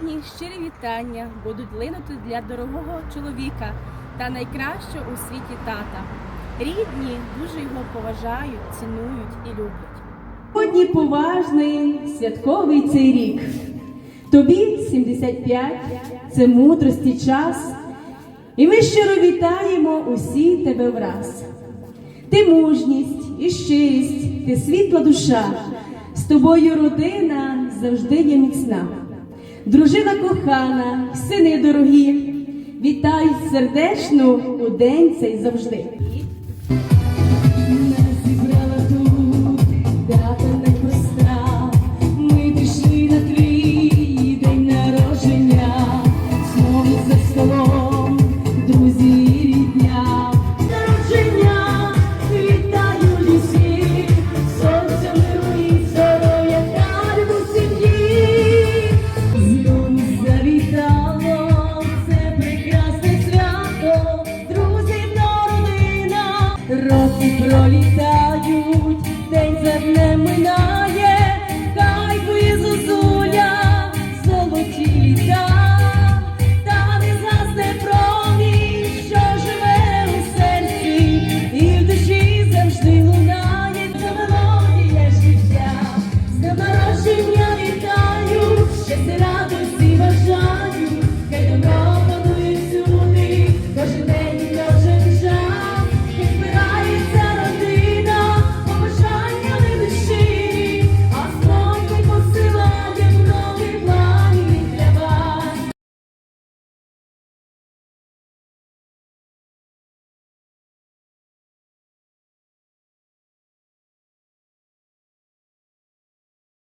Сьогодні щирі вітання будуть линути для дорогого чоловіка та найкращого у світі тата. Рідні дуже його поважають, цінують і люблять. Сьогодні поважний святковий цей рік. Тобі 75, це мудрості час. І ми щиро вітаємо усі тебе враз. Ти мужність і щирість, ти світла душа. З тобою родина завжди є міцна. Дружина кохана, сини дорогі, вітаю сердечно у день цей завжди. пролітають, день за днем минає.